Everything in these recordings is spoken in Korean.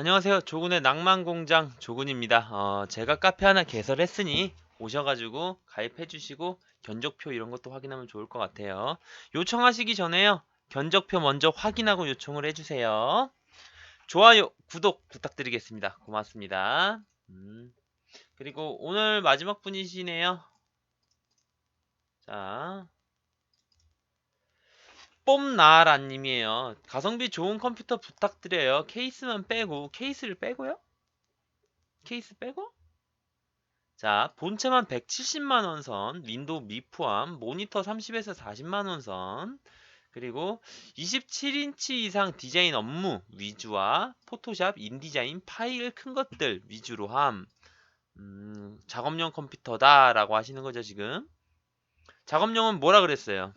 안녕하세요. 조군의 낭만공장 조군입니다. 어, 제가 카페 하나 개설했으니 오셔가지고 가입해주시고 견적표 이런 것도 확인하면 좋을 것 같아요. 요청하시기 전에요. 견적표 먼저 확인하고 요청을 해주세요. 좋아요, 구독 부탁드리겠습니다. 고맙습니다. 음, 그리고 오늘 마지막 분이시네요. 자, 뽐나라님이에요. 가성비 좋은 컴퓨터 부탁드려요. 케이스만 빼고 케이스를 빼고요? 케이스 빼고? 자, 본체만 170만 원 선, 윈도우 미 포함, 모니터 30에서 40만 원 선, 그리고 27인치 이상 디자인 업무 위주와 포토샵, 인디자인, 파일 큰 것들 위주로 함. 음, 작업용 컴퓨터다 라고 하시는 거죠, 지금. 작업용은 뭐라 그랬어요?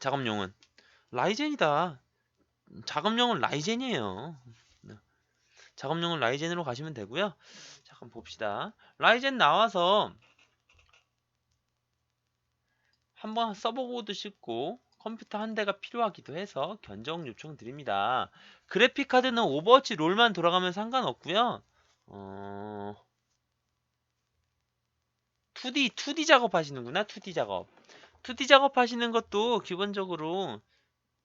작업용은 라이젠이다. 작업용은 라이젠이에요. 네. 작업용은 라이젠으로 가시면 되고요. 잠깐 봅시다. 라이젠 나와서 한번 써보고도 싶고 컴퓨터 한 대가 필요하기도 해서 견적 요청 드립니다. 그래픽 카드는 오버워치 롤만 돌아가면 상관없고요. 어... 2D 2D 작업 하시는구나. 2D 작업. 2D 작업 하시는 것도 기본적으로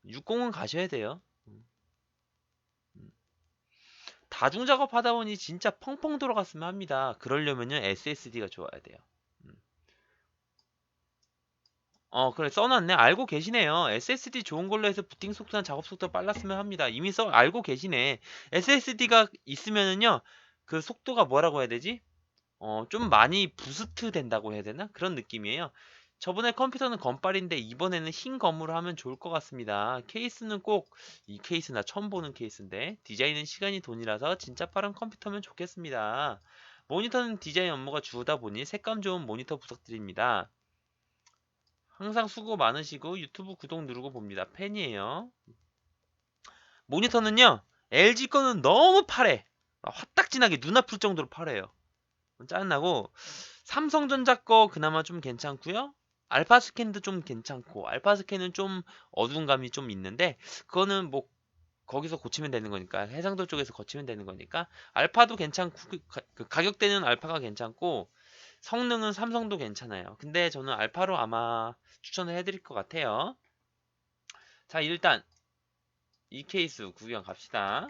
60은 가셔야 돼요. 음. 음. 다중 작업 하다 보니 진짜 펑펑 돌아갔으면 합니다. 그러려면요 SSD가 좋아야 돼요. 음. 어 그래 써놨네 알고 계시네요 SSD 좋은 걸로 해서 부팅 속도나 작업 속도 빨랐으면 합니다 이미 써 알고 계시네 SSD가 있으면은요 그 속도가 뭐라고 해야 되지 어 좀 많이 부스트 된다고 해야 되나 그런 느낌이에요 저번에 컴퓨터는 검빨인데 이번에는 흰 검으로 하면 좋을 것 같습니다. 케이스는 꼭 이 케이스 나 처음 보는 케이스인데 디자인은 시간이 돈이라서 진짜 빠른 컴퓨터면 좋겠습니다. 모니터는 디자인 업무가 주다 보니 색감 좋은 모니터 부탁드립니다. 항상 수고 많으시고 유튜브 구독 누르고 봅니다. 팬이에요. 모니터는요 LG 거는 너무 파래. 화딱지나게 눈 아플 정도로 파래요. 짜증나고 삼성전자 거 그나마 좀 괜찮고요. 알파 스캔도 좀 괜찮고 알파 스캔은 좀 어두운 감이 좀 있는데 그거는 뭐 거기서 고치면 되는 거니까 해상도 쪽에서 고치면 되는 거니까 알파도 괜찮고 그, 그 가격대는 알파가 괜찮고 성능은 삼성도 괜찮아요. 근데 저는 알파로 아마 추천을 해드릴 것 같아요. 자 일단 이 케이스 구경 갑시다.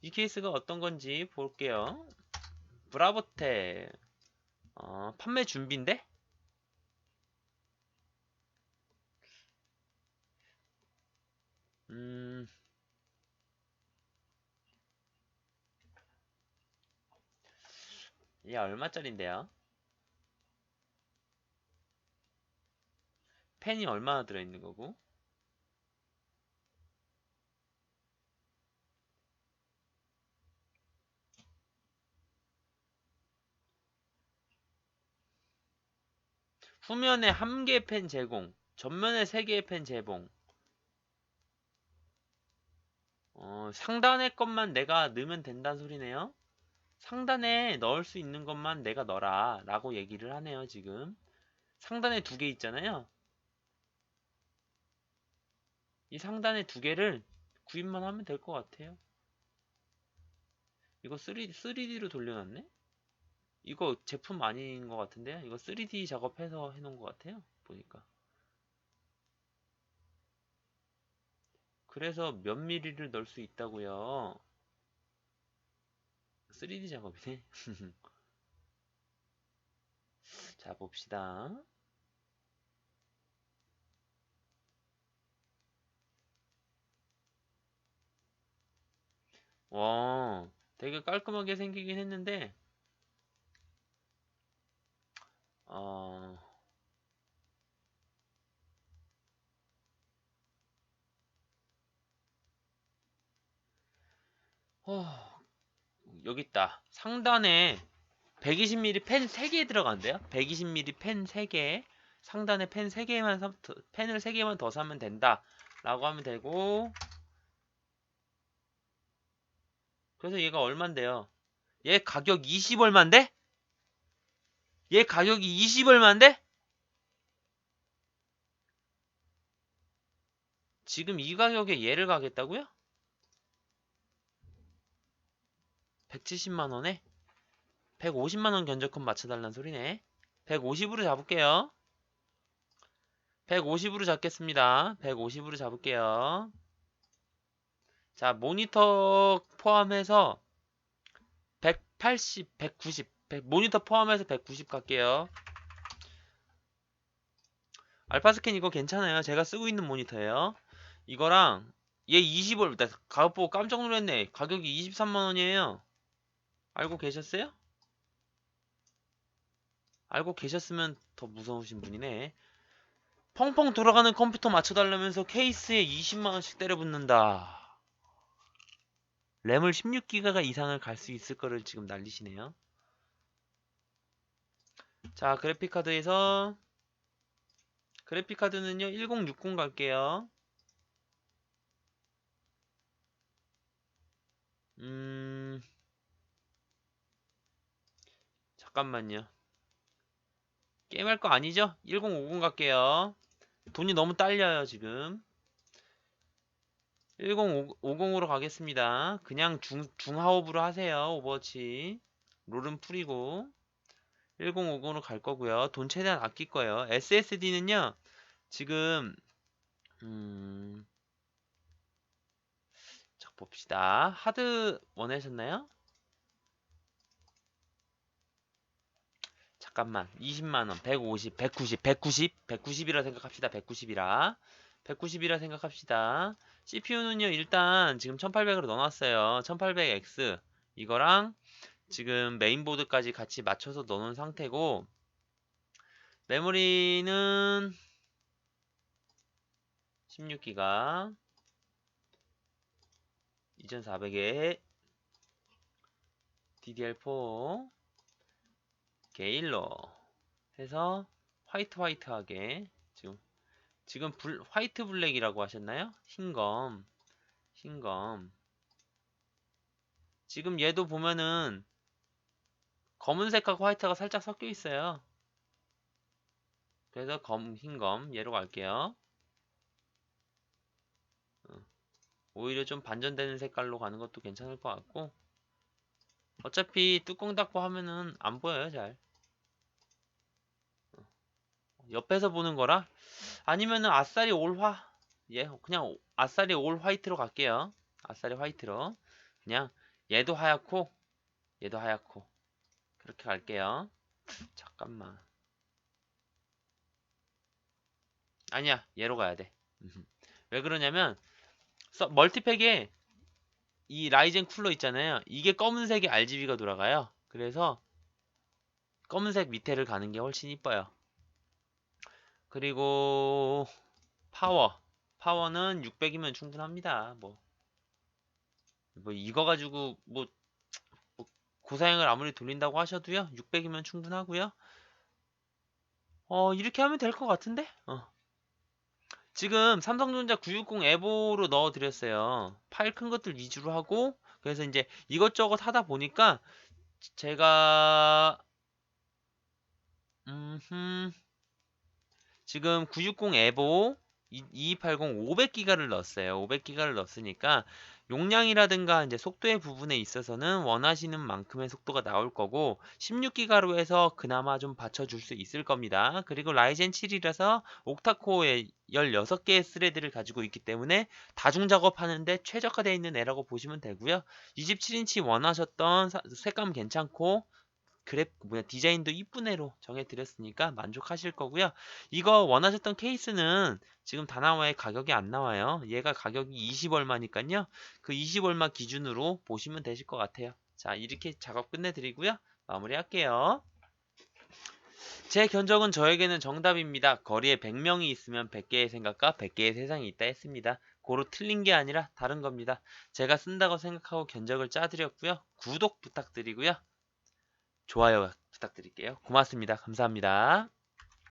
이 케이스가 어떤 건지 볼게요. 브라보테 어, 판매 준비인데 얘 얼마짜린데요? 펜이 얼마나 들어있는 거고? 후면에 한개펜 제공, 전면에 세 개의 펜 제공. 어, 상단의 것만 내가 넣으면 된다는 소리네요. 상단에 넣을 수 있는 것만 내가 넣어라 라고 얘기를 하네요 지금. 상단에 두 개 있잖아요. 이 상단에 두 개를 구입만 하면 될 것 같아요. 이거 3D, 3D로 돌려놨네? 이거 제품 아닌 것 같은데요? 이거 3D 작업해서 해놓은 것 같아요 보니까. 그래서 몇 미리를 넣을 수 있다고요 3D 작업이네. 자, 봅시다. 와, 되게 깔끔하게 생기긴 했는데, 어, 어, 여기 있다. 상단에 120mm 펜 3개 들어간대요. 120mm 펜 3개. 상단에 펜 3개만 사, 펜을 3개만 더 사면 된다. 라고 하면 되고 그래서 얘가 얼만데요? 얘 가격 20 얼만데? 얘 가격이 20 얼만데? 지금 이 가격에 얘를 가겠다고요? 170만원에 150만원 견적금 맞춰달란 소리네. 150으로 잡을게요. 150으로 잡겠습니다. 150으로 잡을게요. 자 모니터 포함해서 180, 190 100, 모니터 포함해서 190 갈게요. 알파스캔 이거 괜찮아요. 제가 쓰고 있는 모니터예요. 이거랑 얘 20월 나 가격 보고 깜짝 놀랐네. 가격이 23만원이에요 알고 계셨어요? 알고 계셨으면 더 무서우신 분이네. 펑펑 돌아가는 컴퓨터 맞춰달라면서 케이스에 20만원씩 때려붙는다. 램을 16기가 이상을 갈 수 있을 거를 지금 날리시네요. 자 그래픽카드에서 그래픽카드는요 1060 갈게요 잠깐만요. 게임할 거 아니죠? 1050 갈게요. 돈이 너무 딸려요 지금. 1050으로 가겠습니다. 그냥 중, 중하옵으로 하세요 오버워치. 롤은 풀이고. 1050으로 갈 거고요. 돈 최대한 아낄 거예요. SSD는요 지금 음... 자 봅시다. 하드 원하셨나요? 잠깐만. 20만원. 150 190 190 190이라 생각합시다. 190이라. 190이라 생각합시다. CPU는요 일단 지금 1800으로 넣어놨어요. 1800X 이거랑 지금 메인보드까지 같이 맞춰서 넣어놓은 상태고 메모리는 16기가 2400에 DDR4 게일러 해서 화이트 화이트하게 지금 지금 불, 화이트 블랙이라고 하셨나요? 흰검 흰검. 지금 얘도 보면은 검은색하고 화이트가 살짝 섞여 있어요. 그래서 검, 흰검 얘로 갈게요. 어, 오히려 좀 반전되는 색깔로 가는 것도 괜찮을 것 같고 어차피 뚜껑 닫고 하면은 안 보여요 잘. 옆에서 보는 거라? 아니면은 아싸리 올화 예 그냥 아싸리 올 화이트로 갈게요. 아싸리 화이트로. 그냥 얘도 하얗고 얘도 하얗고. 그렇게 갈게요. 잠깐만. 아니야 얘로 가야 돼왜 그러냐면 서, 멀티팩에 이 라이젠 쿨러 있잖아요. 이게 검은색의 RGB가 돌아가요. 그래서 검은색 밑에를 가는 게 훨씬 이뻐요. 그리고 파워. 파워는 600이면 충분합니다. 뭐, 뭐 이거 가지고 뭐, 뭐 고사양을 아무리 돌린다고 하셔도요. 600이면 충분하고요. 어 이렇게 하면 될 것 같은데? 어. 지금 삼성전자 960 에보로 넣어 드렸어요. 파일 큰 것들 위주로 하고 그래서 이제 이것저것 하다 보니까 제가 음흠 지금 960 에보 2280 500기가를 넣었어요. 500기가를 넣었으니까 용량이라든가 이제 속도의 부분에 있어서는 원하시는 만큼의 속도가 나올 거고 16기가로 해서 그나마 좀 받쳐줄 수 있을 겁니다. 그리고 라이젠 7이라서 옥타코어에 16개의 스레드를 가지고 있기 때문에 다중 작업하는데 최적화되어 있는 애라고 보시면 되고요. 27인치 원하셨던 색감 괜찮고 그래 뭐야 디자인도 이쁜 애로 정해드렸으니까 만족하실 거고요. 이거 원하셨던 케이스는 지금 다나와의 가격이 안 나와요. 얘가 가격이 20얼마니까요. 그 20얼마 기준으로 보시면 되실 것 같아요. 자 이렇게 작업 끝내드리고요. 마무리할게요. 제 견적은 저에게는 정답입니다. 거리에 100명이 있으면 100개의 생각과 100개의 세상이 있다 했습니다. 고로 틀린 게 아니라 다른 겁니다. 제가 쓴다고 생각하고 견적을 짜드렸고요. 구독 부탁드리고요. 좋아요 부탁드릴게요. 고맙습니다. 감사합니다.